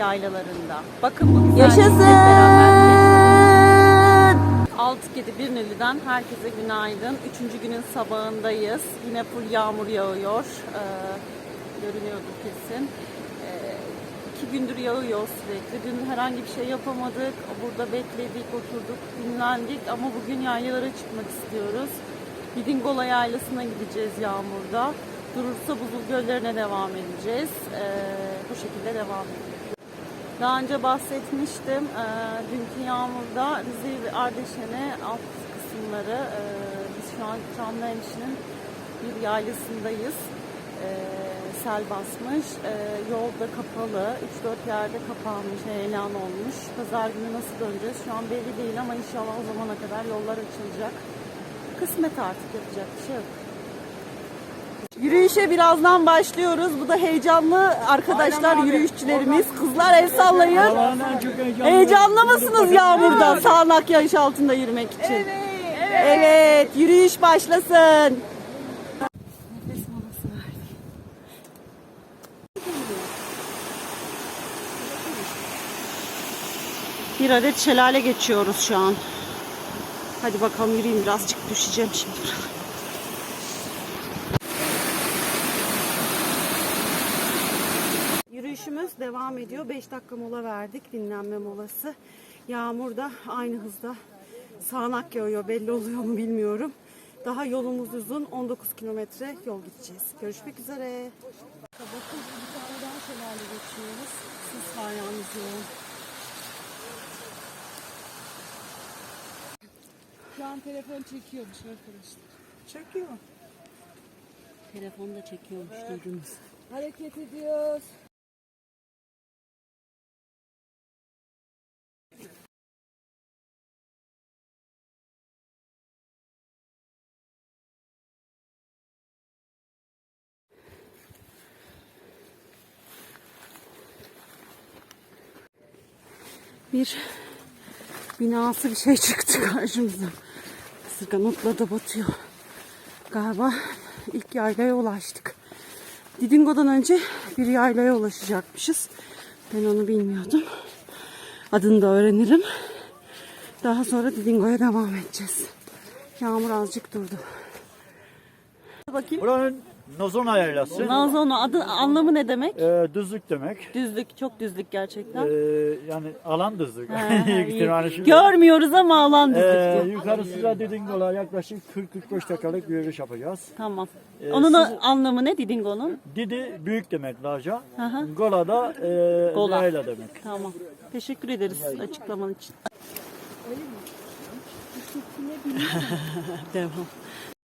yaylalarında. Bakın bu güzel Yaşasın! Altı kedi bir nülüden herkese günaydın. Üçüncü günün sabahındayız. Yine full yağmur yağıyor. Ee, görünüyordur kesin. Ee, iki gündür yağıyor sürekli. Dün herhangi bir şey yapamadık. Burada bekledik, oturduk, dinlendik. Ama bugün yaylalara çıkmak istiyoruz. Didingola yaylasına gideceğiz yağmurda. Durursa buzul göllerine devam edeceğiz. Ee, bu şekilde devam edeceğiz. Daha önce bahsetmiştim. Ee, dünkü yağmurda Rize ve Ardeşen'e alt kısımları e, biz şu an Çamlıhemşin'in bir yaylasındayız. Ee, sel basmış. Ee, yolda kapalı. 3-4 yerde kapanmış, heyelan olmuş. Pazar günü nasıl döneceğiz? Şu an belli değil ama inşallah o zamana kadar yollar açılacak. Kısmet artık yapacak bir şey yok. Yürüyüşe birazdan başlıyoruz. Bu da heyecanlı arkadaşlar, yürüyüşçülerimiz. Kızlar el sallayın. Heyecanlı mısınız yağmurda, sağanak yağış altında yürümek için? Evet. Evet, yürüyüş başlasın. Nefes molası verdik. Bir adet şelale geçiyoruz şu an. Hadi bakalım yürüyeyim birazcık düşeceğim şimdi. Yürüyüşümüz devam ediyor. 5 dakika mola verdik. Dinlenme molası. Yağmur da aynı hızda sağanak yağıyor. Belli oluyor mu bilmiyorum. Daha yolumuz uzun. 19 kilometre yol gideceğiz. Görüşmek üzere. Bakın bir tane daha şelale geçiyoruz. Siz var yalnız yoğun. Şu an telefon çekiyormuş arkadaşlar. Çekiyor. Telefonu da çekiyormuş duydunuz. Hareket ediyoruz. Bir binası bir şey çıktı karşımıza. Isırgan otla da batıyor. Galiba ilk yaylaya ulaştık. Didingo'dan önce bir yaylaya ulaşacakmışız. Ben onu bilmiyordum. Adını da öğrenirim. Daha sonra Didingo'ya devam edeceğiz. Yağmur azıcık durdu. Bakayım. Buranın Nozona yaylası. Nazono adı anlamı ne demek? Ee, düzlük demek. Düzlük, çok düzlük gerçekten. Ee, yani alan düzlük. Ha, Büyük ihtimalle şu- Görmüyoruz ama alan düzlük Ee, diyor. yukarısı da Didingola yaklaşık 40-45 dakikalık bir yürüyüş yapacağız. Tamam. Ee, Onun siz- anlamı ne Didingo'nun? Didi büyük demek. Hı hı. Gola da e, Gola. yayla demek. Tamam. Teşekkür ederiz açıklaman için. Devam.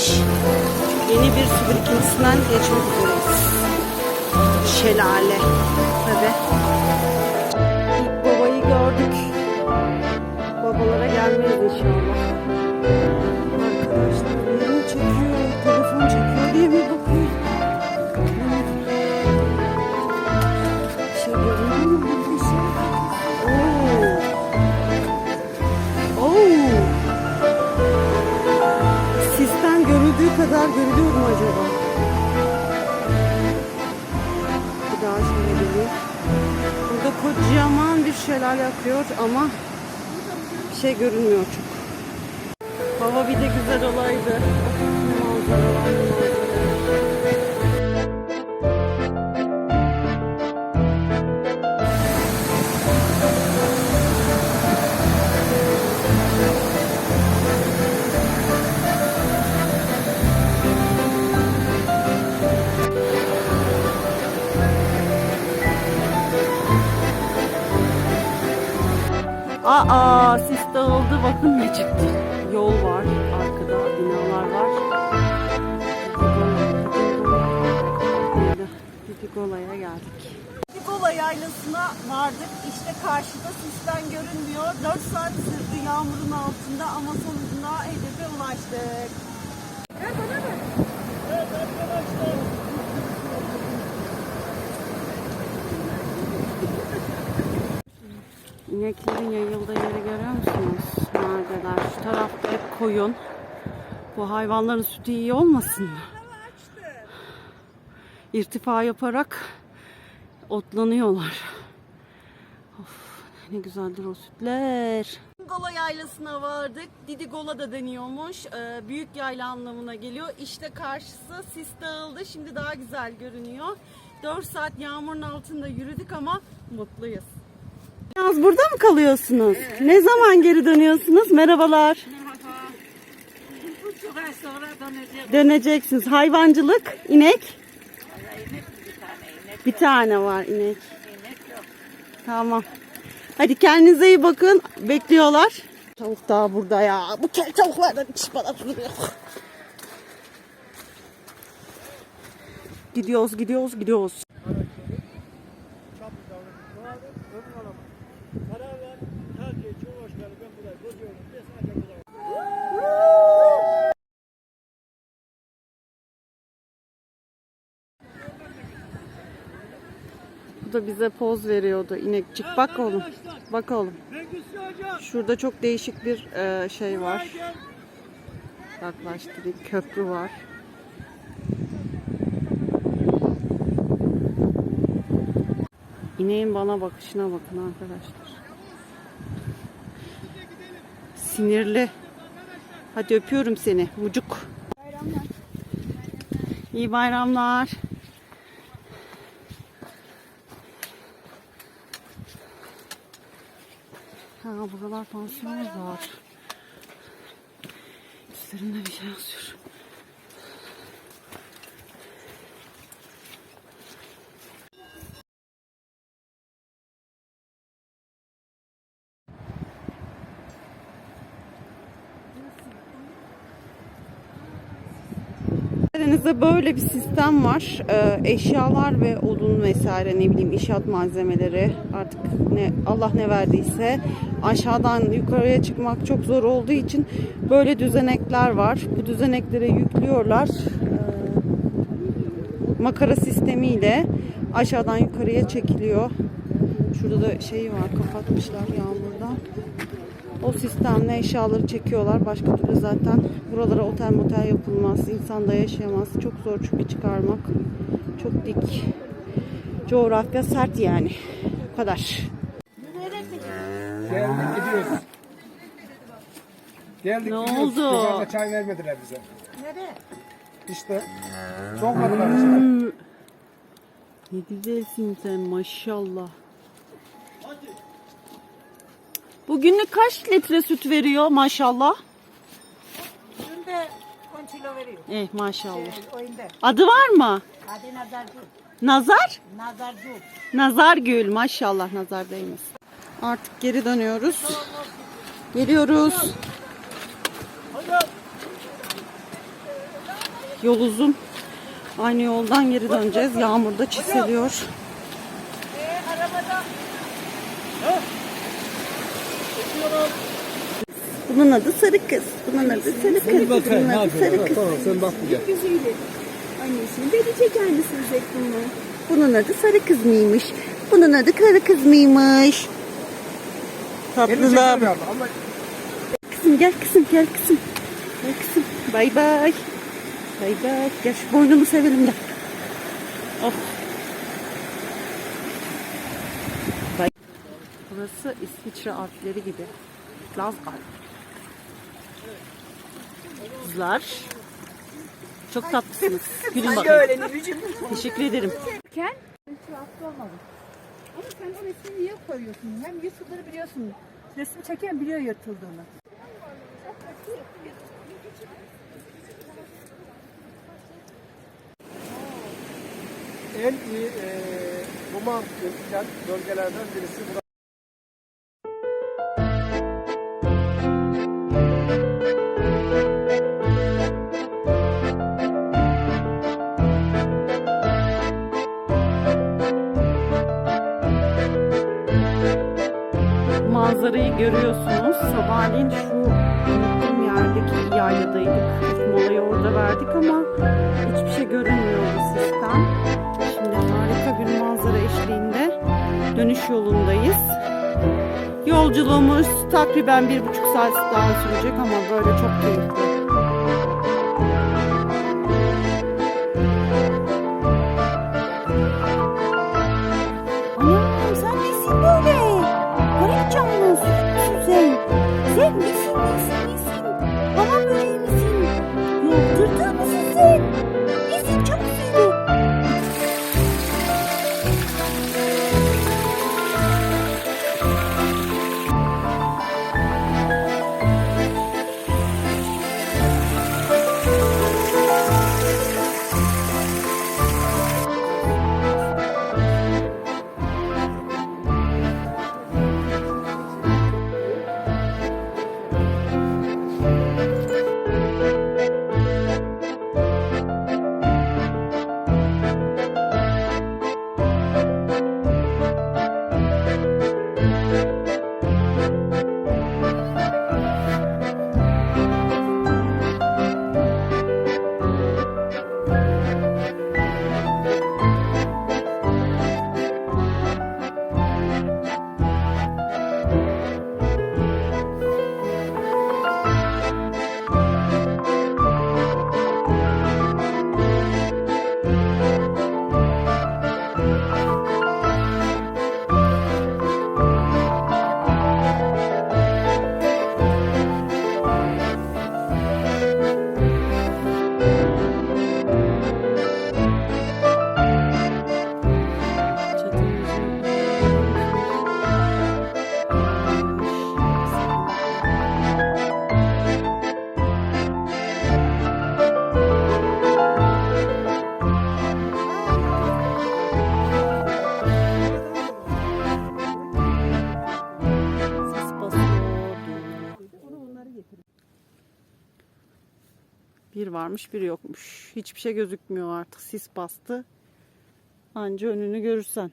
Çıkmış. Yeni bir su birikintisinden geçmek üzereyiz. Şelale. Tabi. Kocaman bir şelale akıyor ama bir şey görünmüyor çok. Hava bir de güzel olaydı. Manzaralar. Aa sis dağıldı bakın ne çıktı. Yol var arkada binalar var. Titigola'ya geldik. Tigola yaylasına vardık. İşte karşıda sisten görünmüyor. 4 saat sürdü yağmurun altında ama sonunda hedefe ulaştık. İneklerin yayıldığı yeri görüyor musunuz? Neredeler? Şu tarafta hep koyun. Bu hayvanların sütü iyi olmasın mı? İrtifa yaparak otlanıyorlar. Of, ne güzeldir o sütler. Gola yaylasına vardık. Didigola da deniyormuş. Ee, büyük yayla anlamına geliyor. İşte karşısı sis dağıldı. Şimdi daha güzel görünüyor. 4 saat yağmurun altında yürüdük ama mutluyuz. Yalnız burada mı kalıyorsunuz? Ne zaman geri dönüyorsunuz? Merhabalar. Döneceksiniz. Hayvancılık, inek? Bir tane var inek. Tamam. Hadi kendinize iyi bakın. Bekliyorlar. Tavuk daha burada ya. Bu kel tavuklardan hiç bana duruyor. Gidiyoruz, gidiyoruz, gidiyoruz. Bu da bize poz veriyordu inekçik. Bak oğlum. Bak oğlum. Şurada çok değişik bir e, şey var. Yaklaştırayım. Köprü var. İneğin bana bakışına bakın arkadaşlar. Sinirli. Hadi öpüyorum seni. Mucuk. İyi bayramlar. Ha buralar pansiyon var. Üstlerinde bir şey yazıyor. Karadeniz'de böyle bir sistem var. Ee, eşyalar ve odun vesaire ne bileyim inşaat malzemeleri artık ne Allah ne verdiyse aşağıdan yukarıya çıkmak çok zor olduğu için böyle düzenekler var. Bu düzeneklere yüklüyorlar. Ee, makara sistemiyle aşağıdan yukarıya çekiliyor. Şurada da şeyi var kapatmışlar yağmurdan. O sistemle eşyaları çekiyorlar. Başka türlü zaten buralara otel motel yapılmaz. İnsan da yaşayamaz. Çok zor çünkü çıkarmak. Çok dik. Coğrafya sert yani. Bu kadar. Geldik gidiyoruz. Geldik Ne gidiyoruz. oldu? Yukarıda çay vermediler bize. Nereye? İşte. Sokmadılar içine. Ne güzelsin sen maşallah. Bugünlük kaç litre süt veriyor maşallah? Günde 10 kilo veriyor. Eh maşallah. Oyunda. Adı var mı? Hadi nazarcı. Nazar? Nazarcı. Nazar Gül maşallah nazar değmesin. Artık geri dönüyoruz. Geliyoruz. Yol uzun. Aynı yoldan geri döneceğiz. Yağmurda çiseliyor. Bunun adı sarı kız. Bunun adı sarı kız. Bunun adı sarı kız. Tamam sen bak bir gel. Güzeli. Annesini de çeker misiniz Zeynep'le? Bunun adı sarı kız mıymış? Bunun adı kara kız mıymış? Ama Kızım gel kızım gel kızım. Gel kızım. Bay bay. Bay bay. Gel şu boynunu sevelim gel. Oh. Burası İsviçre Alpleri gibi. Glasgow. Kızlar. Çok tatlısınız. Gülün bakayım. Teşekkür ederim. Ama sen o resmi niye koyuyorsun? Hem YouTube'ları biliyorsun. Resim çeken biliyor yırtıldığını. en iyi e, roman gözüken bölgelerden birisi burası. Manzarayı görüyorsunuz. Sabahleyin şu unuttuğum yerdeki yayladaydık. Molayı orada verdik ama hiçbir şey görünmüyordu sistem. Şimdi harika bir manzara eşliğinde dönüş yolundayız. Yolculuğumuz takriben bir buçuk saat daha sürecek ama böyle çok keyifli. Varmış bir yokmuş. Hiçbir şey gözükmüyor artık. Sis bastı. Anca önünü görürsen.